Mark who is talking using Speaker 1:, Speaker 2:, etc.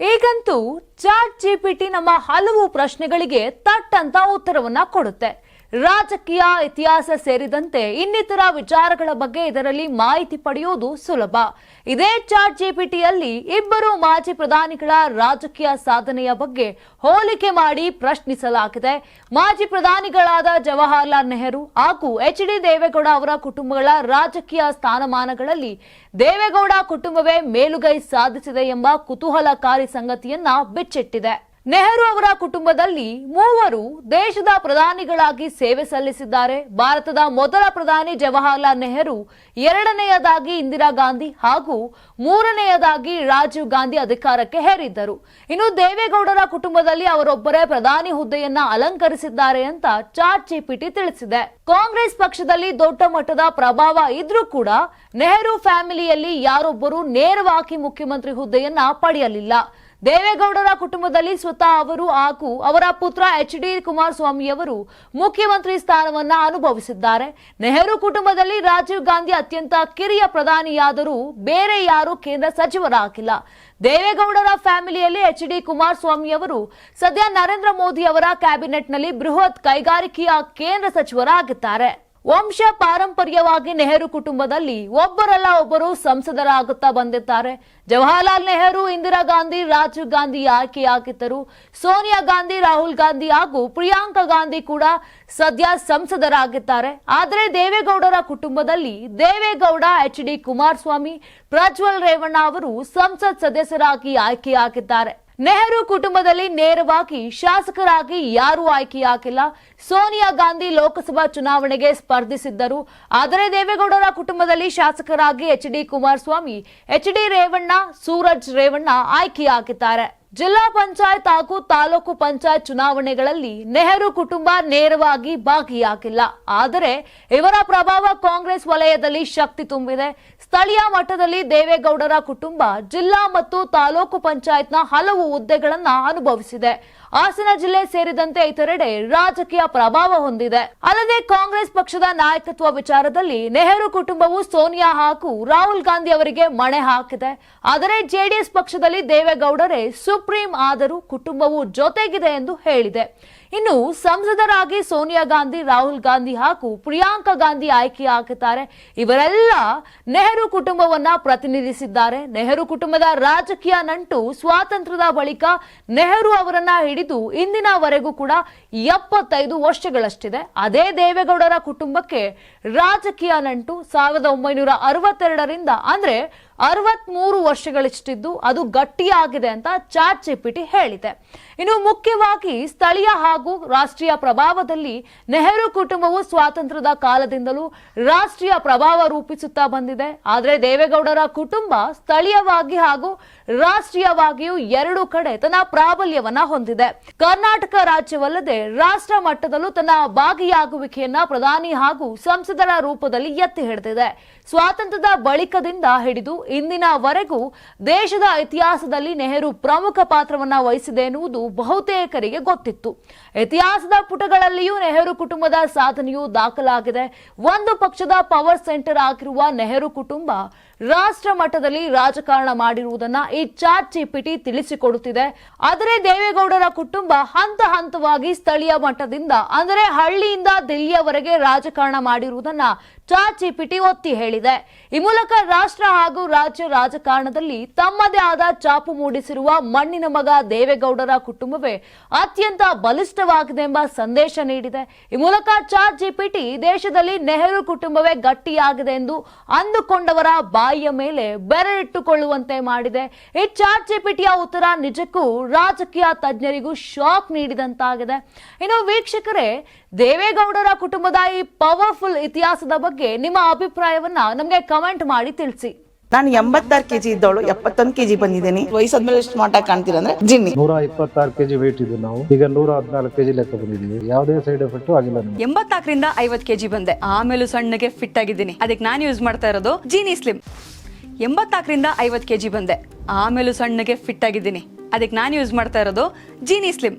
Speaker 1: ಈಗಂತೂ chat GPT ನಮ್ಮ ಹಲವು ಪ್ರಶ್ನೆಗಳಿಗೆ ತಟ್ಟಂತ ಉತ್ತರವನ್ನ ಕೊಡುತ್ತೆ. ರಾಜಕೀಯ ಇತಿಹಾಸ ಸೇರಿದಂತೆ ಇನ್ನಿತರ ವಿಚಾರಗಳ ಬಗ್ಗೆ ಇದರಲ್ಲಿ ಮಾಹಿತಿ ಪಡೆಯುವುದು ಸುಲಭ. ಇದೇ ಚಾಟ್ ಜಿಪಿಟಿಯಲ್ಲಿ ಇಬ್ಬರು ಮಾಜಿ ಪ್ರಧಾನಿಗಳ ರಾಜಕೀಯ ಸಾಧನೆಯ ಬಗ್ಗೆ ಹೋಲಿಕೆ ಮಾಡಿ ಪ್ರಶ್ನಿಸಲಾಗಿದೆ. ಮಾಜಿ ಪ್ರಧಾನಿಗಳಾದ ಜವಾಹರ್ಲಾಲ್ ನೆಹರು ಹಾಗೂ ಎಚ್ ಡಿ ದೇವೇಗೌಡ ಅವರ ಕುಟುಂಬಗಳ ರಾಜಕೀಯ ಸ್ಥಾನಮಾನಗಳಲ್ಲಿ ದೇವೇಗೌಡ ಕುಟುಂಬವೇ ಮೇಲುಗೈ ಸಾಧಿಸಿದೆ ಎಂಬ ಕುತೂಹಲಕಾರಿ ಸಂಗತಿಯನ್ನ ಬಿಚ್ಚಿಟ್ಟಿದೆ. ನೆಹರು ಅವರ ಕುಟುಂಬದಲ್ಲಿ ಮೂವರು ದೇಶದ ಪ್ರಧಾನಿಗಳಾಗಿ ಸೇವೆ ಸಲ್ಲಿಸಿದ್ದಾರೆ. ಭಾರತದ ಮೊದಲ ಪ್ರಧಾನಿ ಜವಾಹರ್ಲಾಲ್ ನೆಹರು, ಎರಡನೆಯದಾಗಿ ಇಂದಿರಾ ಗಾಂಧಿ ಹಾಗೂ ಮೂರನೆಯದಾಗಿ ರಾಜೀವ್ ಗಾಂಧಿ ಅಧಿಕಾರಕ್ಕೆ ಹೇರಿದ್ದರು. ಇನ್ನು ದೇವೇಗೌಡರ ಕುಟುಂಬದಲ್ಲಿ ಅವರೊಬ್ಬರೇ ಪ್ರಧಾನಿ ಹುದ್ದೆಯನ್ನ ಅಲಂಕರಿಸಿದ್ದಾರೆ ಅಂತ ಚಾಟ್ ಜಿಪಿಟಿ ತಿಳಿಸಿದೆ. ಕಾಂಗ್ರೆಸ್ ಪಕ್ಷದಲ್ಲಿ ದೊಡ್ಡ ಮಟ್ಟದ ಪ್ರಭಾವ ಇದ್ರೂ ಕೂಡ ನೆಹರು ಫ್ಯಾಮಿಲಿಯಲ್ಲಿ ಯಾರೊಬ್ಬರು ನೇರವಾಗಿ ಮುಖ್ಯಮಂತ್ರಿ ಹುದ್ದೆಯನ್ನ ಪಡೆಯಲಿಲ್ಲ. ದೇವೇಗೌಡರ ಕುಟುಂಬದಲ್ಲಿ ಸ್ವತಃ ಅವರು ಹಾಗೂ ಅವರ ಪುತ್ರ ಎಚ್ ಡಿ ಕುಮಾರಸ್ವಾಮಿಯವರು ಮುಖ್ಯಮಂತ್ರಿ ಸ್ಥಾನವನ್ನ ಅನುಭವಿಸಿದ್ದಾರೆ. ನೆಹರು ಕುಟುಂಬದಲ್ಲಿ ರಾಜೀವ್ ಗಾಂಧಿ ಅತ್ಯಂತ ಕಿರಿಯ ಪ್ರಧಾನಿಯಾದರೂ ಬೇರೆ ಯಾರು ಕೇಂದ್ರ ಸಚಿವರಾಗಿಲ್ಲ. ದೇವೇಗೌಡರ ಫ್ಯಾಮಿಲಿಯಲ್ಲಿ ಎಚ್ ಡಿ ಕುಮಾರಸ್ವಾಮಿಯವರು ಸದ್ಯ ನರೇಂದ್ರ ಮೋದಿ ಅವರ ಕ್ಯಾಬಿನೆಟ್ನಲ್ಲಿ ಬೃಹತ್ ಕೈಗಾರಿಕೆಯ ಕೇಂದ್ರ ಸಚಿವರಾಗಿದ್ದಾರೆ. ವಂಶ ಪಾರಂಪರ್ಯವಾಗಿ ನೆಹರು ಕುಟುಂಬದಲ್ಲಿ ಒಬ್ಬರಲ್ಲ ಒಬ್ಬರು ಸಂಸದರಾಗುತ್ತಾ ಬಂದಿದ್ದಾರೆ. ಜವಾಹರಲಾಲ್ ನೆಹರು, ಇಂದಿರಾ ಗಾಂಧಿ, ರಾಜೀವ್ ಗಾಂಧಿ ಆಯ್ಕೆಯಾಗಿದ್ದರು ಸೋನಿಯಾ ಗಾಂಧಿ, ರಾಹುಲ್ ಗಾಂಧಿ ಹಾಗೂ ಪ್ರಿಯಾಂಕಾ ಗಾಂಧಿ ಕೂಡ ಸದ್ಯ ಸಂಸದರಾಗಿದ್ದಾರೆ. ಆದರೆ ದೇವೇಗೌಡರ ಕುಟುಂಬದಲ್ಲಿ ದೇವೇಗೌಡ, ಎಚ್ ಡಿ ಕುಮಾರಸ್ವಾಮಿ, ಪ್ರಜ್ವಲ್ ರೇವಣ್ಣ ಅವರು ಸಂಸತ್ ಸದಸ್ಯರಾಗಿ ಆಯ್ಕೆಯಾಗಿದ್ದಾರೆ. ನೆಹರು ಕುಟುಂಬದಲ್ಲಿ ನೇರವಾಗಿ ಶಾಸಕರಾಗಿ ಯಾರೂ ಆಯ್ಕೆಯಾಗಿಲ್ಲ ಸೋನಿಯಾ ಗಾಂಧಿ ಲೋಕಸಭಾ ಚುನಾವಣೆಗೆ ಸ್ಪರ್ಧಿಸಿದ್ದರು. ಆದರೆ ದೇವೇಗೌಡರ ಕುಟುಂಬದಲ್ಲಿ ಶಾಸಕರಾಗಿ H D Kumaraswamy, H D Revanna, Suraj Revanna ಆಯ್ಕೆಯಾಗಿದ್ದಾರೆ. ಜಿಲ್ಲಾ ಪಂಚಾಯತ್ ಹಾಗೂ ತಾಲೂಕು ಪಂಚಾಯತ್ ಚುನಾವಣೆಗಳಲ್ಲಿ ನೆಹರು ಕುಟುಂಬ ನೇರವಾಗಿ ಭಾಗಿಯಾಗಿಲ್ಲ. ಆದರೆ ಇವರ ಪ್ರಭಾವ ಕಾಂಗ್ರೆಸ್ ವಲಯದಲ್ಲಿ ಶಕ್ತಿ ತುಂಬಿದೆ. ಸ್ಥಳೀಯ ಮಟ್ಟದಲ್ಲಿ ದೇವೇಗೌಡರ ಕುಟುಂಬ ಜಿಲ್ಲಾ ಮತ್ತು ತಾಲೂಕು ಪಂಚಾಯತ್ನ ಹಲವು ಹುದ್ದೆಗಳನ್ನು ಅನುಭವಿಸಿದೆ. ಹಾಸನ ಜಿಲ್ಲೆ ಸೇರಿದಂತೆ ಇತರೆಡೆ ರಾಜಕೀಯ ಪ್ರಭಾವ ಹೊಂದಿದೆ. ಅಲ್ಲದೆ ಕಾಂಗ್ರೆಸ್ ಪಕ್ಷದ ನಾಯಕತ್ವ ವಿಚಾರದಲ್ಲಿ ನೆಹರು ಕುಟುಂಬವು ಸೋನಿಯಾ ಹಾಗೂ ರಾಹುಲ್ ಗಾಂಧಿ ಅವರಿಗೆ ಮಣೆ ಹಾಕಿದೆ. ಆದರೆ ಜೆಡಿಎಸ್ ಪಕ್ಷದಲ್ಲಿ ದೇವೇಗೌಡರೇ ಸುಪ್ರೀಂ ಆದರೂ ಕುಟುಂಬವು ಜೊತೆಗಿದೆ ಎಂದು ಹೇಳಿದೆ. ಇನ್ನು ಸಂಸದರಾಗಿ ಸೋನಿಯಾ ಗಾಂಧಿ, ರಾಹುಲ್ ಗಾಂಧಿ ಹಾಗೂ ಪ್ರಿಯಾಂಕಾ ಗಾಂಧಿ ಆಯ್ಕೆಯಾಗಿದ್ದಾರೆ ಇವರೆಲ್ಲ ನೆಹರು ಕುಟುಂಬವನ್ನ ಪ್ರತಿನಿಧಿಸಿದ್ದಾರೆ. ನೆಹರು ಕುಟುಂಬದ ರಾಜಕೀಯ ನಂಟು ಸ್ವಾತಂತ್ರ್ಯದ ಬಳಿಕ ನೆಹರು ಅವರನ್ನ ಹಿಡಿದು ಇಂದಿನವರೆಗೂ ಕೂಡ ಎಪ್ಪತ್ತೈದು ವರ್ಷಗಳಷ್ಟಿದೆ. ಅದೇ ದೇವೇಗೌಡರ ಕುಟುಂಬಕ್ಕೆ ರಾಜಕೀಯ ನಂಟು ಸಾವಿರದ ಒಂಬೈನೂರ ಅರವತ್ತೆರಡರಿಂದ ಅಂದ್ರೆ ಅರವತ್ಮೂರು ವರ್ಷಗಳಿಷ್ಟಿದ್ದು ಅದು ಗಟ್ಟಿಯಾಗಿದೆ ಅಂತ ಚಾಟ್ ಜಿಪಿಟಿ ಹೇಳಿದೆ. ಇನ್ನು ಮುಖ್ಯವಾಗಿ ಸ್ಥಳೀಯ ಹಾಗೂ ರಾಷ್ಟ್ರೀಯ ಪ್ರಭಾವದಲ್ಲಿ ನೆಹರು ಕುಟುಂಬವು ಸ್ವಾತಂತ್ರ್ಯದ ಕಾಲದಿಂದಲೂ ರಾಷ್ಟ್ರೀಯ ಪ್ರಭಾವ ರೂಪಿಸುತ್ತಾ ಬಂದಿದೆ. ಆದರೆ ದೇವೇಗೌಡರ ಕುಟುಂಬ ಸ್ಥಳೀಯವಾಗಿ ಹಾಗೂ ರಾಷ್ಟ್ರೀಯವಾಗಿಯೂ ಎರಡು ಕಡೆ ತನ್ನ ಪ್ರಾಬಲ್ಯವನ್ನ ಹೊಂದಿದೆ. ಕರ್ನಾಟಕ ರಾಜ್ಯವಲ್ಲದೆ ರಾಷ್ಟ್ರ ಮಟ್ಟದಲ್ಲೂ ತನ್ನ ಭಾಗಿಯಾಗುವಿಕೆಯನ್ನ ಪ್ರಧಾನಿ ಹಾಗೂ ಸಂಸದರ ರೂಪದಲ್ಲಿ ಎತ್ತಿ ಹಿಡಿದಿದೆ. ಸ್ವಾತಂತ್ರ್ಯದ ಬಳಿಕದಿಂದ ಹಿಡಿದು ಇಂದಿನವರೆಗೂ ದೇಶದ ಇತಿಹಾಸದಲ್ಲಿ ನೆಹರು ಪ್ರಮುಖ ಪಾತ್ರವನ್ನ ವಹಿಸಿದೆ ಎನ್ನುವುದು ಬಹುತೇಕರಿಗೆ ಗೊತ್ತಿತ್ತು. ಇತಿಹಾಸದ ಪುಟಗಳಲ್ಲಿಯೂ ನೆಹರು ಕುಟುಂಬದ ಸಾಧನೆಯು ದಾಖಲಾಗಿದೆ. ಒಂದು ಪಕ್ಷದ ಪವರ್ ಸೆಂಟರ್ ಆಗಿರುವ ನೆಹರು ಕುಟುಂಬ ರಾಷ್ಟ್ರ ಮಟ್ಟದಲ್ಲಿ ರಾಜಕಾರಣ ಮಾಡಿರುವುದನ್ನ ಈ ಚಾಟ್ ಜಿಪಿಟಿ ತಿಳಿಸಿಕೊಡುತ್ತಿದೆ. ಆದರೆ ದೇವೇಗೌಡರ ಕುಟುಂಬ ಹಂತ ಹಂತವಾಗಿ ಸ್ಥಳೀಯ ಮಟ್ಟದಿಂದ, ಅಂದರೆ ಹಳ್ಳಿಯಿಂದ ದಿಲ್ಲಿಯವರೆಗೆ ರಾಜಕಾರಣ ಮಾಡಿರುವುದನ್ನ ಚಾಟ್ ಜಿಪಿಟಿ ಒತ್ತಿ ಹೇಳಿದೆ. ಈ ಮೂಲಕ ರಾಷ್ಟ್ರ ಹಾಗೂ ರಾಜ್ಯ ರಾಜಕಾರಣದಲ್ಲಿ ತಮ್ಮದೇ ಆದ ಚಾಪು ಮೂಡಿಸಿರುವ ಮಣ್ಣಿನ ಮಗ ದೇವೇಗೌಡರ ಕುಟುಂಬವೇ ಅತ್ಯಂತ ಬಲಿಷ್ಠವಾಗಿದೆ ಎಂಬ ಸಂದೇಶ ನೀಡಿದೆ. ಈ ಮೂಲಕ ಚಾಟ್ ಜಿಪಿಟಿ ದೇಶದಲ್ಲಿ ನೆಹರು ಕುಟುಂಬವೇ ಗಟ್ಟಿಯಾಗಿದೆ ಎಂದು ಅಂದುಕೊಂಡವರ ಬಾಯಿಯ ಮೇಲೆ ಬೆರಳಿಟ್ಟುಕೊಳ್ಳುವಂತೆ ಮಾಡಿದೆ. ಈ ಚಾಟ್ ಜಿಪಿಟಿಯ ಉತ್ತರ ನಿಜಕ್ಕೂ ರಾಜಕೀಯ ತಜ್ಞರಿಗೂ ಶಾಕ್ ನೀಡಿದಂತಾಗಿದೆ. ಇನ್ನು ವೀಕ್ಷಕರೇ ದೇವೇಗೌಡರ ಕುಟುಂಬದ ಈ ಪವರ್ಫುಲ್ ಇತಿಹಾಸದ ಬಗ್ಗೆ ನಿಮ್ಮ ಅಭಿಪ್ರಾಯವನ್ನ ನಮಗೆ ಕಮೆಂಟ್ ಮಾಡಿ ತಿಳಿಸಿ.
Speaker 2: ನಾನು ಎಂಬತ್ತಾರು ಕೆಜಿ ಇದ್ದವಳು ಎಪ್ಪತ್ತೊಂದು ಕೆಜಿ ಬಂದಿದ್ದೀನಿ. ವಯಸ್ಸಾದ್ಮೇಲೆ ಮೇಲೆ ಎಷ್ಟು ಕಾಣ್ತೀರಂದ್ರೆ ಜಿನ್ನಿ.
Speaker 3: ನೂರ ಇಪ್ಪತ್ತಾರು ಕೆಜಿ ವೇಟ್ ಇದ್ದು ನಾವು. ಈಗ ನೂರ ಹದಿನಾಲ್ಕು ಕೆಜಿ ಲೆಕ್ಕ ಬಂದಿದ್ದೀವಿ. ಯಾವುದೇ ಸೈಡ್ ಎಫೆಕ್ಟ್ ಆಗಿಲ್ಲ ಎಂಬತ್ತಾಕರಿಂದ
Speaker 4: ಎಂಬತ್ನಾಲ್ಕರಿಂದ ಐವತ್ ಕೆಜಿ ಬಂದೆ. ಆಮೇಲೂ ಸಣ್ಣಗೆ ಫಿಟ್ ಆಗಿದ್ದೀನಿ. ಅದಕ್ಕೆ ನಾನು ಯೂಸ್ ಮಾಡ್ತಾ ಇರೋದು ಜೀನಿ ಸ್ಲಿಮ್ ಎಂಬತ್ನಾಲ್ಕರಿಂದ ಐವತ್ ಕೆಜಿ ಬಂದೆ. ಆಮೇಲೂ ಸಣ್ಣಗೆ ಫಿಟ್ ಆಗಿದ್ದೀನಿ. ಅದಕ್ಕೆ ನಾನು ಯೂಸ್ ಮಾಡ್ತಾ ಇರೋದು ಜೀನಿ ಸ್ಲಿಮ್